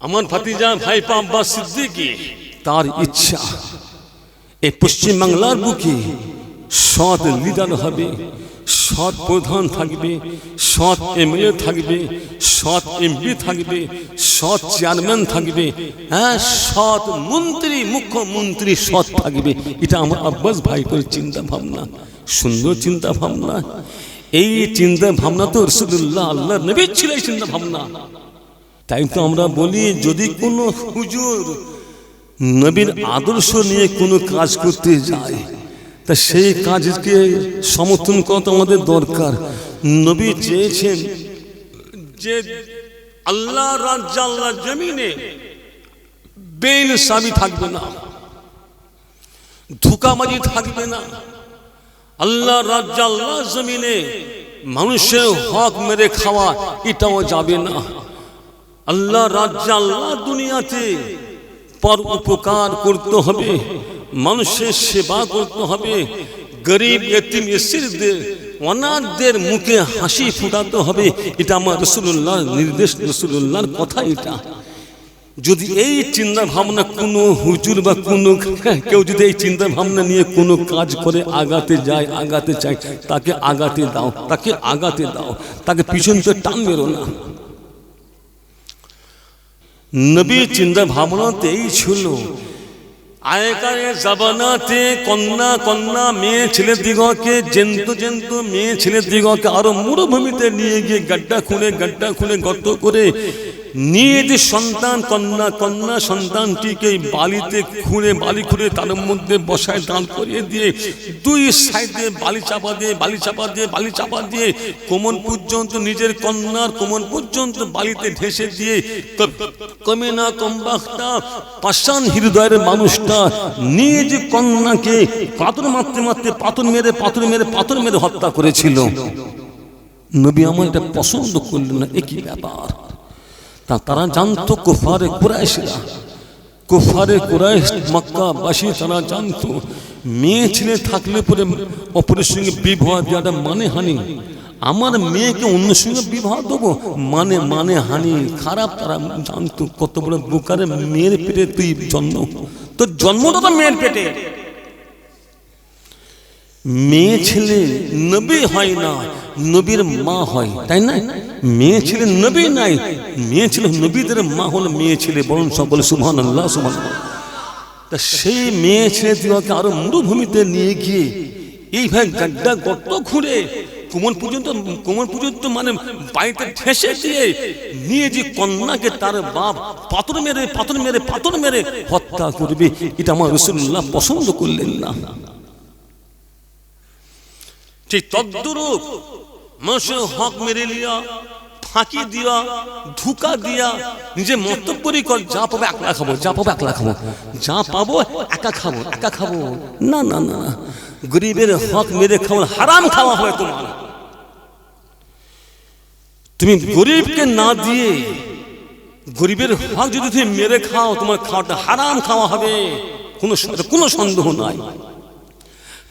আমার ভাতিজা ভাইপা আব্বাস সিদ্দিকি। তার ইচ্ছা এই পশ্চিমবাংলার বুকে সৎ লিডার হবে, সৎ প্রধান থাকবে, সৎ এমএলএ থাকবে, সৎ এমপি থাকবে, সৎ চেয়ারম্যান থাকবে হ্যাঁ সৎ মন্ত্রী, মুখ্যমন্ত্রী সৎ থাকবে। এটা আমার আব্বাস ভাইপোর চিন্তা ভাবনা, সুন্দর চিন্তা ভাবনা। এই চিন্তা ভাবনা তো রসুল্লাহ আল্লাহ নবীর ছিল এই চিন্তা ভাবনা। তাই তো আমরা বলি, যদি কোনো হুজুর নবীর আদর্শ নিয়ে কোনো কাজ করতে যায়, তা সেই কাজকে সমর্থন করা তো আমাদের দরকার। নবী চেয়েছেন যে আল্লাহ রাজ্য, আল্লাহ জমিনে বেন স্বামী থাকবে না, ধোকাবাজি থাকবে না। আল্লাহ রাজ্য, আল্লাহ জমিনে মানুষের হক মেরে খাওয়া এটাও যাবে না। আল্লাহ রাজ্য, আল্লাহ দুনিয়াতে পর উপকার করতে হবে, মানুষের সেবা করতে হবে, গরিব এতিম এসিরদের অনাথদের মুখে হাসি ফুটাতে হবে, এটা আমার রসুল্লাহ নির্দেশ রসুল্লাহর কথা এটা। যদি এই চিন্তা ভাবনা কোনো হুজুর বা কোনো কেউ যদি এই চিন্তা ভাবনা নিয়ে কোনো কাজ করে আগাতে যায়, আগাতে চায়, তাকে আগাতে দাও, তাকে আগাতে দাও, তাকে পিছন তো টান বেরো না। নবীর চিন্তা ভাবনাতেই ছিল। আগেকার জাবানাতে কন্যা কন্যা মেয়ে ছেলে দিগকে, জেন্ত জেন্ত মেয়ে ছেলে দিগকে, আরও মরুভূমিতে নিয়ে গিয়ে গাড্ডা খুঁড়ে গাড্ডা খুঁড়ে গর্ত করে নিজ সন্তান, কন্যা কন্যা সন্তানটিকে বালিতে খুঁড়ে, বালি খুঁড়ে তার মধ্যে বসায় দাঁড় করিয়ে দিয়ে দুই সাইডে বালি চাপা দিয়ে, বালি চাপা দিয়ে, বালি চাপা দিয়ে কোমর পর্যন্ত নিজের কন্যার কোমর পর্যন্ত বালিতে ঢেসে দিয়ে কমে না কমবাখটা পাষাণ হৃদয়ের মানুষটা নিজ কন্যাকে পাথর মারতে মারতে পাথর মেরে পাথর মেরে পাথর মেরে হত্যা করেছিল। নবী আমার এটা পছন্দ করলেন না একই ব্যাপার? তা তারা জানতো কুফারে কুরাইশরা। কুফারে কুরাইশ মক্কাবাসী তারা জানতো, মেয়ে ছেলে থাকলে পরে অপরের সঙ্গে বিবাহ দেওয়াটা মানে হানি। আমার মেয়েকে অন্য সঙ্গে বিবাহ দেবো মানে মানে হানি। খারাপ তারা জানতো, কত বড় বুকারে মেয়ের পেটে তুই জন্ম। তোর জন্মটা তো মেয়ের পেটে। মেয়ে ছেলে নবী হয় না, নবীর মা হয়, তাই না? মেয়ে ছেলে নবী নাই, মেয়ে ছেলে নবীদের মা হলো মেয়ে ছেলে, বরং সকল সুহান আল্লাহ সুহান তা সেই মেয়ে ছেলে দিওয়াকে আরও মরুভূমিতে নিয়ে গিয়ে এইভাবে গাড্ডা গর্ত ঘুরে কোমর পর্যন্ত কোমর পর্যন্ত মানে বাড়িতে ঠেসে দিয়ে নিয়ে যে কন্যাকে তার বাপ পাথর মেরে পাথর মেরে পাথর মেরে হত্যা করবে, এটা আমার রসুল্লাহ পছন্দ করলেন না। ঠিক তদ্রূপ মানুষের হক মেরে লিয়া ফাঁকি দিয়া, ধুকা দিয়া, নিজে মন্তব্যই কর, যা পাবো একলা খাব, যা পাবো একলা খাব, যা পাবো একা খাব একা খাব। না না না গরিবের হক মেরে খাব হারাম খাওয়া হয় তোমার। তুমি গরিবকে না দিয়ে গরিবের হক যদি তুমি মেরে খাও, তোমার খাওয়াটা হারাম খাওয়া হবে। কোনো কোনো সন্দেহ নাই।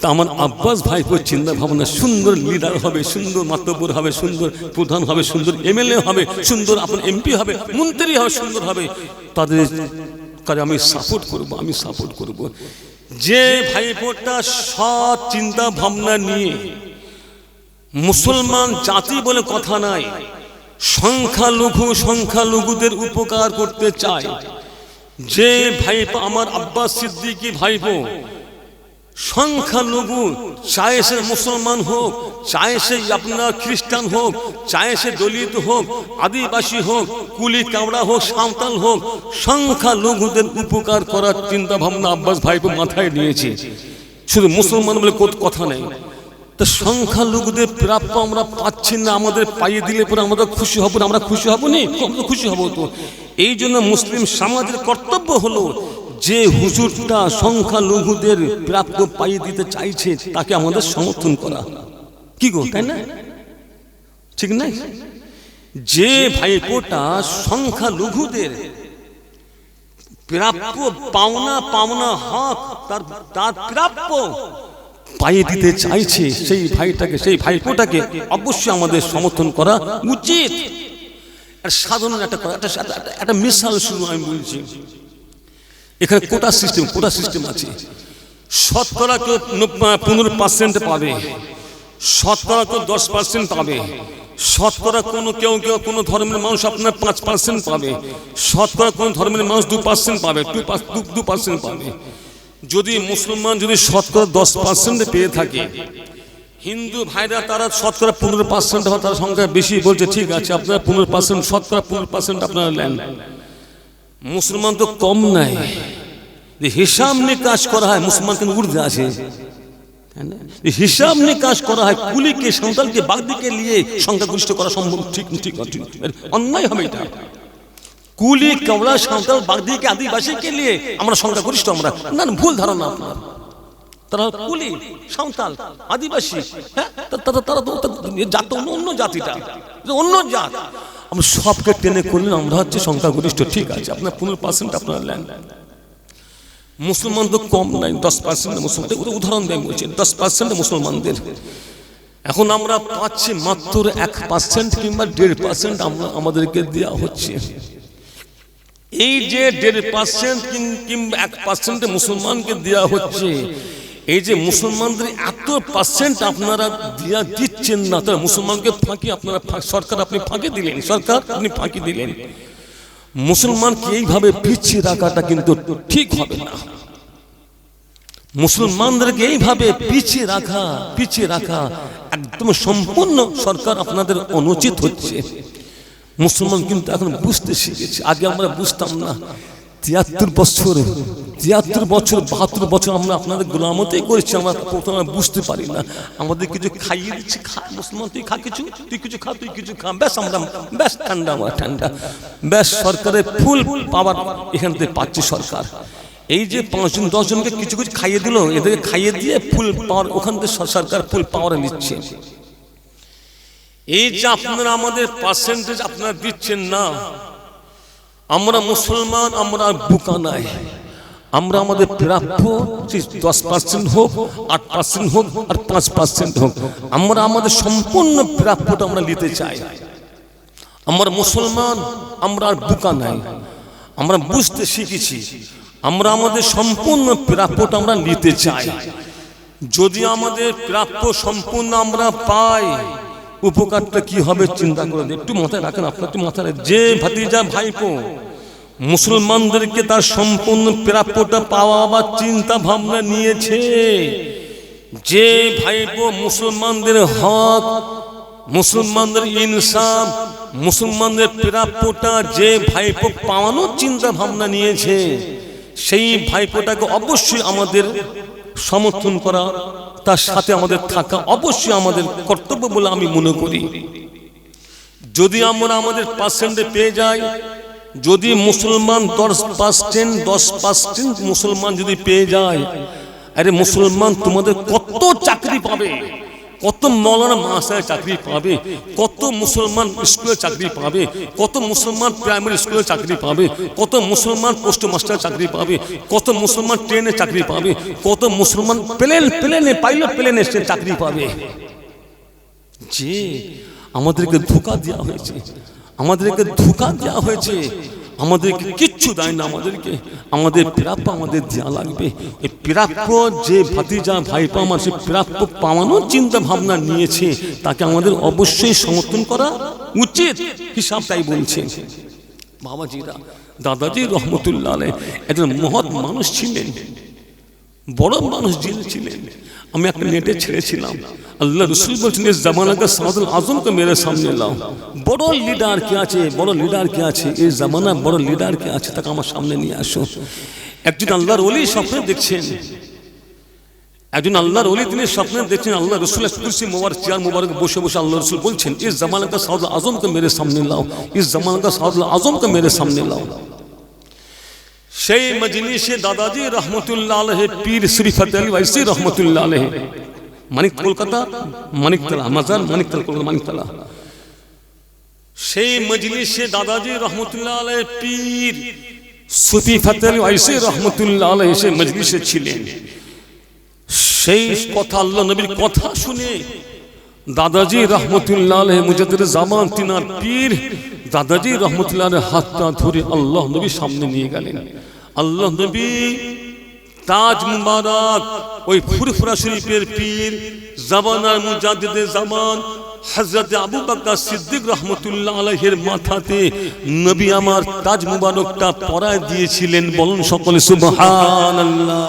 তা আমার আব্বাস ভাইপোর চিন্তা ভাবনা, সুন্দর লিডার হবে, সুন্দর মাতব্বর হবে, সুন্দর প্রধান হবে, সুন্দর এমএলএ হবে, সুন্দর আপনার এমপি হবে, মন্ত্রী হবে, সুন্দর হবে। তাদের কাজে আমি সাপোর্ট করব, আমি সাপোর্ট করব। যে ভাইপোটা সৎ চিন্তা ভাবনা নিয়ে মুসলমান জাতি বলে কথা নাই, সংখ্যালঘু সংখ্যালঘুদের উপকার করতে চায়, যে ভাইপো, আমার আব্বাস সিদ্দিকি ভাইপো সংখ্যালঘু, চায় সে মুসলমান হোক, চায় সে আপনার খ্রিস্টান হোক, চায় সে দলিত হোক, আদিবাসী হোক, কুলি কামড়া হোক, সাঁওতাল হোক, সংখ্যালঘুদের উপকার করার চিন্তা ভাবনা আব্বাস ভাইপো মাথায় নিয়েছে। শুধু মুসলমান বলে কথা নেই। তা সংখ্যালঘুদের প্রাপ্য আমরা পাচ্ছি না, আমাদের পাইয়ে দিলে পরে আমরা খুশি হব না, আমরা খুশি হব নি? খুশি হব তো। এই জন্য মুসলিম সমাজের কর্তব্য হলো যে হুজুরটা সংখ্যালঘুদের প্রাপ্য পাইয়ে দিতে চাইছে, তাকে আমাদের সমর্থন করা। কি গো, তাই না? ঠিক নাই? যে ভাইপোটা সংখ্যালঘুদের প্রাপ্য পাওনা পাওনা হক তার তার প্রাপ্য পাইয়ে দিতে চাইছে, সেই ভাইটাকে, সেই ভাইপোটাকে অবশ্যই আমাদের সমর্থন করা উচিত। সাধারণ একটা একটা মিসাল শুরু আমি বলছি। এখানে কোটা সিস্টেম কোটা সিস্টেম আছে। শতকরা কেউ পনেরো পার্সেন্ট পাবে। শতকরা কেউ দশ পার্সেন্ট পাবে। শতকরা কোনো কেউ কেউ কোনো ধর্মের মানুষ আপনার পাঁচ পার্সেন্ট পাবে। শতকরা কোনো ধর্মের মানুষ দু পার্সেন্ট পাবে টু দু পার্সেন্ট পাবে। যদি মুসলমান যদি শতকরা দশ পার্সেন্ট পেয়ে থাকে, হিন্দু ভাইরা তারা শতকরা পনেরো পার্সেন্ট তার সংখ্যা বেশি বলছে, ঠিক আছে, আপনারা পনেরো পার্সেন্ট শতকরা পনেরো পার্সেন্ট আপনারা নেন। মুসলমান তো কম নাই। যে হিসাব নিকাশ করা হয়, মুসলমান কিন্তু উর্ধে আছে। হিসাব নিকাশ করা হয়, কুলিকে, সাঁওতালকে, বাগদিকে নিয়ে সংখ্যাগরিষ্ঠ করা সম্ভব ঠিক ঠিক অন্যায় হবে এটা। কুলি, কমলা, সাঁওতাল, বাগদিকে, আদিবাসীকে নিয়ে আমরা সংখ্যাগরিষ্ঠ আমরা। না ভুল ধারণা আপনার। তারা কুলি, সাঁওতাল, আদিবাসী। হ্যাঁ? তারা তো জাত অন্য জাতিটা। অন্য জাত। আমরা সবকে টেনে করলেন আমরা হচ্ছে সংখ্যাগরিষ্ঠ, ঠিক আছে, আপনার পনেরো পার্সেন্ট আপনার নেন মুসলমান তো কম নাই, দশ পার্সেন্ট মুসলমান উদাহরণ দেয় বলছি, দশ পার্সেন্ট মুসলমানদের। এখন আমরা পাচ্ছি মাত্র এক পার্সেন্ট কিংবা দেড় পার্সেন্ট আমরা আমাদেরকে দেওয়া হচ্ছে। এই যে দেড় পার্সেন্ট কিংবা এক পার্সেন্ট মুসলমানকে দেওয়া হচ্ছে এই যে মুসলমানদের এত পার্সেন্ট আপনারা দিয়া দিচ্ছেন না তারা মুসলমানকে ফাঁকি আপনারা সরকার আপনি ফাঁকি দিলেন, সরকার আপনি ফাঁকি দিলেন। মুসলমানকে এইভাবে পিছিয়ে রাখাটা কিন্তু ঠিক হবে না। মুসলমানদেরকে এইভাবে পিছিয়ে রাখা পিছিয়ে রাখা একদম সম্পূর্ণ সরকার আপনাদের অনুচিত হচ্ছে। মুসলমান কিন্তু এখন বুঝতে শিখেছে, আগে আমরা বুঝতাম না। তিয়াত্তর বছর তিয়াত্তর বছর, বাহাত্তর বছর আমরা আপনাদের গোলামতেই করেছি, আমরা প্রথমে বুঝতে পারি না। আমাদের কিছু খাইয়ে দিচ্ছে, খা, মুসলমান, তুই খা কিছু, তুই কিছু খা, তুই কিছু খা, ব্যাস আমরা, ব্যাস ঠান্ডা, আমার ঠান্ডা। ব্যাস সরকারের ফুল পাওয়ার এখান থেকে পাচ্ছে সরকার। এই যে পাঁচজন, দশজনকে কিছু কিছু খাইয়ে দিল, এদেরকে খাইয়ে দিয়ে ফুল পাওয়ার, ওখান থেকে সরকার ফুল পাওয়ার নিচ্ছে। এই যে আপনারা আমাদের পার্সেন্টেজ আপনারা দিচ্ছেন না আমরা মুসলমান, আমরা বোকা নাই। আমরা আমাদের প্রাপ্য দশ পার্সেন্ট হোক, আট পার্সেন্ট হোক, আর পাঁচ পার্সেন্ট হোক, আমরা আমাদের সম্পূর্ণ প্রাপ্যটা আমরা নিতে চাই। আমরা মুসলমান, আমরা আর বোকা নাই। আমরা বুঝতে শিখেছি, আমরা আমাদের সম্পূর্ণ প্রাপ্যটা আমরা নিতে চাই। যদি আমাদের প্রাপ্য সম্পূর্ণ আমরা পাই উপকারটা কি হবে চিন্তা করে। একটু মাথায় রাখেন আপনার একটু মাথায়। যে ভাতিজা ভাইপো, মুসলমানদেরকে তার সম্পূর্ণ প্রাপ্যটা পাওয়া বা চিন্তা ভাবনা নিয়েছে, যে ভাইপো মুসলমানদের হক, মুসলমানদের ইনসাফ, মুসলমানদের প্রাপ্যটা যে ভাইপো পাওয়ানোর চিন্তা ভাবনা নিয়েছে, সেই ভাইপোটাকে অবশ্যই আমাদের সমর্থন করা তার সাথে আমাদের থাকা অবশ্যই আমাদের কর্তব্য বলে আমি মনে করি। যদি আমরা আমাদের পার্সেন্টে পেয়ে যাই, যদি মুসলমান দশ পার্সেন্ট দশ পার্সেন্ট মুসলমান যদি পেয়ে যায়, আরে মুসলমান তোমাদের কত চাকরি পাবে? কত মৌলানা মাসায় চাকরি পাবে, কত মুসলমান স্কুলে চাকরি পাবে, কত মুসলমান প্রাইমারি স্কুলে চাকরি পাবে, কত মুসলমান পোস্ট মাস্টার চাকরি পাবে, কত মুসলমান ট্রেনে চাকরি পাবে, কত মুসলমান প্লেন, প্লেনে, পাইলট প্লেনে সে চাকরি পাবে। যে আমাদেরকে ধোকা দেওয়া হয়েছে, আমাদেরকে ধোকা দেওয়া হয়েছে। আমাদেরকে কিচ্ছু দেয় না আমাদেরকে আমাদের প্রাপ্য আমাদের দেওয়া লাগবে। এই প্রাপ্য যে ভাতিজা ভাইপা আমার সে প্রাপ্য পাওয়ানোর চিন্তা ভাবনা নিয়েছে তাকে আমাদের অবশ্যই সমর্থন করা উচিত হিসাব তাই বলছে। বাবাজিরা দাদাজি রহমতুল্লাহ একজন মহৎ মানুষ ছিলেন বড় মানুষ জেলে ছিলেন আমি একটা নেটে ছেড়েছিলাম। আল্লাহ রসুল বলছেন ইস জামানাকে সাদুল আজমকে মেরে সামনে লাও। বড় লিডার কে আছে, বড় লিডার কে আছে এই জামানা বড় লিডার কে আছে, তাকে আমার সামনে নিয়ে আসো। একজন আল্লাহর ওলি স্বপ্নে দেখছেন। একজন আল্লাহর ওলি তিনি স্বপ্নে দেখছেন, আল্লাহ রসুল কুরসি মোবার, চেয়ার মোবারক বসে বসে আল্লাহ রসুল বলছেন ইস জামানাকা সাদুল আজমকে মেরে সামনে লাও ইস জামানাকা সাদুল আজমকে মেরে সামনে লাও। সেই মজলিসে দাদাজি রহমতুল্লাহ আলহে, পীর শরীফত আলী ওয়াইসি রহমতুল্লাহ আলহে। মানিক কলকাতা মানিকতলা মাজার মানিকতলা কলকাতা মানিকতলা সেই মজলিসে দাদাজি রহমতুল্লাহ আলহে, পীর সুফি ফতে আলী ওয়াইসি রহমতুল্লাহ আলহে সেই মজলিসে ছিলেন। সেই কথা আল্লাহ নবীর কথা শুনে দাদাজি রহমতুল্লাহ আলহে মুজাদ্দিদ জামান তিনার পীর দাদাজি রহমতুল্লাহ হাতটা ধরে আল্লাহ নবী সামনে নিয়ে গেলেন। আল্লাহ নবী, তাজ মুবারক, ওই ফুরফুরা শরীফের পীর জামানার মুজাদিদে জামান, হযরত আবু বকর সিদ্দিক রহমতুল্লাহ আলাইহির মাথাতে নবী আমার তাজ মুবারকটা পরায় দিয়েছিলেন। বলুন সকলে, সুবহানাল্লাহ।